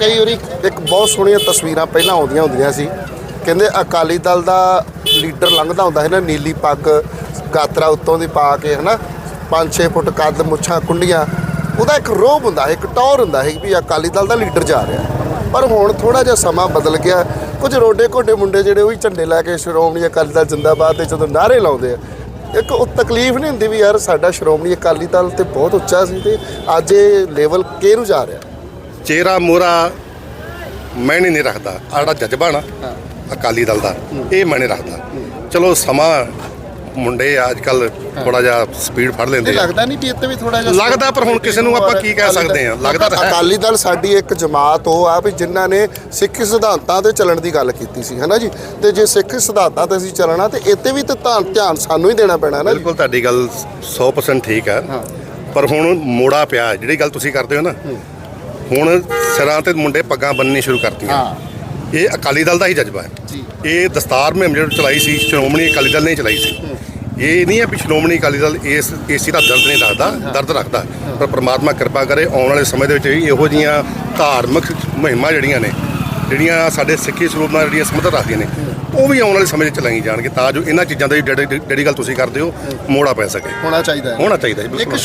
ਕਈ ਵਾਰੀ ਇੱਕ ਬਹੁਤ ਸੋਹਣੀਆਂ ਤਸਵੀਰਾਂ ਪਹਿਲਾਂ ਆਉਂਦੀਆਂ ਹੁੰਦੀਆਂ ਸੀ। ਕਹਿੰਦੇ ਅਕਾਲੀ ਦਲ ਦਾ ਲੀਡਰ ਲੰਘਦਾ ਹੁੰਦਾ ਹੈ ਨਾ, ਨੀਲੀ ਪੱਗ, ਗਾਤਰਾ ਉੱਤੋਂ ਦੀ ਪਾ ਕੇ, ਹਨਾ? 5-6 ਫੁੱਟ ਕੱਦ, ਮੁੱਛਾਂ, ਕੁੰਡੀਆਂ। ਉਹਦਾ ਇੱਕ ਰੋਬ ਹੁੰਦਾ ਹੈ ਇੱਕ ਟੌਰ ਹੁੰਦਾ ਹੈ ਵੀ ਅਕਾਲੀ ਦਲ ਦਾ ਲੀਡਰ ਜਾ ਰਿਹਾ। ਪਰ ਹੁਣ ਥੋੜਾ ਜਿਹਾ ਸਮਾਂ ਬਦਲ ਗਿਆ। ਕੁਝ ਰੋਡੇ ਘੋਡੇ ਮੁੰਡੇ ਜਿਹੜੇ ਉਹ ਉਹੀ ਝੰਡੇ ਲੈ ਕੇ ਸ਼੍ਰੋਮਣੀ ਅਕਾਲੀ ਦਲ ਜਿੰਦਾਬਾਦ ਦੇ ਜਦੋਂ ਨਾਅਰੇ ਲਾਉਂਦੇ ਆ। ਇੱਕ ਉਹ ਤਕਲੀਫ ਨਹੀਂ ਹੁੰਦੀ ਵੀ ਯਾਰ ਸਾਡਾ ਸ਼੍ਰੋਮਣੀ ਅਕਾਲੀ ਦਲ ਤੇ ਬਹੁਤ ਉੱਚਾ ਸੀ ਤੇ ਅੱਜ ਇਹ ਲੈਵਲ ਕਿਹਨੂੰ ਜਾ ਰਿਹਾ? ਚਿਹਰਾ ਮੋਰਾ ਮੈਨੇ ਨਹੀਂ ਰੱਖਦਾ। ਜਿਹੜਾ ਜਜ਼ਬਾ ਨਾ ਅਕਾਲੀ ਦਲ ਦਾ ਇਹ ਮੈਨੇ ਰੱਖਦਾ। ਚਲੋ ਸਮਾਂ ਮੁੰਡੇ ਅੱਜ ਕੱਲ ਥੋੜਾ ਜਿਹਾ ਸਪੀਡ ਫੜ ਲੈਂਦੇ ਆ। ਲੱਗਦਾ ਨਹੀਂ ਵੀ ਇੱਥੇ ਵੀ ਥੋੜਾ ਜਿਹਾ ਲੱਗਦਾ ਪਰ ਹੁਣ ਕਿਸੇ ਨੂੰ ਆਪਾਂ ਕੀ ਕਹਿ ਸਕਦੇ ਹਾਂ, ਲੱਗਦਾ ਤਾਂ। ਅਕਾਲੀ ਦਲ ਸਾਡੀ ਇੱਕ ਜਮਾਤ ਉਹ ਆ ਵੀ ਜਿਨ੍ਹਾਂ ਨੇ ਸਿੱਖੀ ਸਿਧਾਂਤਾਂ ਤੇ ਚੱਲਣ ਦੀ ਗੱਲ ਕੀਤੀ ਸੀ ਹੈਨਾ ਜੀ? ਤੇ ਜੇ ਸਿੱਖੀ ਸਿਧਾਂਤਾਂ ਤੇ ਅਸੀਂ ਚੱਲਣਾ ਤੇ ਇੱਥੇ ਵੀ ਤੇ ਧਿਆਨ ਧਿਆਨ ਸਾਨੂੰ ਹੀ ਦੇਣਾ ਪੈਣਾ ਨਾ ਬਿਲਕੁਲ ਤੁਹਾਡੀ ਗੱਲ 100% ਠੀਕ ਹੈ। ਪਰ ਹੁਣ ਮੋੜਾ ਪਿਆ ਜਿਹੜੀ ਗੱਲ ਤੁਸੀਂ ਕਰਦੇ ਹੋ ਨਾ ਹੁਣ ਸਿਰਾਂ ਤੇ ਮੁੰਡੇ ਪੱਗਾਂ ਬੰਨਣੀ ਸ਼ੁਰੂ ਕਰਤੀਆਂ। ਹਾਂ। ਇਹ ਅਕਾਲੀ ਦਲ ਦਾ ਹੀ ਜਜ਼ਬਾ ਹੈ। ਜੀ। ਇਹ ਦਸਤਾਰ ਮੁਹਿੰਮ ਜਿਹੜੀ ਚਲਾਈ ਸੀ ਸ਼੍ਰੋਮਣੀ ਅਕਾਲੀ ਦਲ ਨੇ ਚਲਾਈ ਸੀ। ਇਹ ਨਹੀਂ ਹੈ ਵੀ ਸ਼੍ਰੋਮਣੀ ਅਕਾਲੀ ਦਲ ਇਸ ਏਸੀ ਦਾ ਦਰਦ ਨਹੀਂ ਰੱਖਦਾ ਦਰਦ ਰੱਖਦਾ। ਪਰ ਪ੍ਰਮਾਤਮਾ ਕਿਰਪਾ ਕਰੇ ਆਉਣ ਵਾਲੇ ਸਮੇਂ ਦੇ ਵਿੱਚ ਵੀ ਇਹੋ ਜੀਆਂ ਧਾਰਮਿਕ ਮੁਹਿੰਮਾਂ ਜਿਹੜੀਆਂ ਨੇ ਜਿਹੜੀਆਂ ਸਾਡੇ ਸਿੱਖੀ ਸਰੂਪ ਨਾਲ ਜਿਹੜੀਆਂ ਸੰਬੰਧ ਰੱਖਦੀਆਂ ਨੇ ਉਹ ਵੀ ਆਉਣ ਵਾਲੇ ਸਮੇਂ 'ਚ ਚਲਾਈ ਜਾਣਗੇ ਤਾਂ ਜੋ ਇਹਨਾਂ ਚੀਜ਼ਾਂ ਦਾ ਜਿਹੜੀ ਜਿਹੜੀ ਗੱਲ ਤੁਸੀਂ ਕਰਦੇ ਹੋ ਮੋੜਾ ਪੈ ਸਕੇ। ਹੋਣਾ ਚਾਹੀਦਾ ਹੈ। ਹੋਣਾ ਚਾਹੀਦਾ ਜੀ ਇੱਕ ਬਿਲਕੁਲ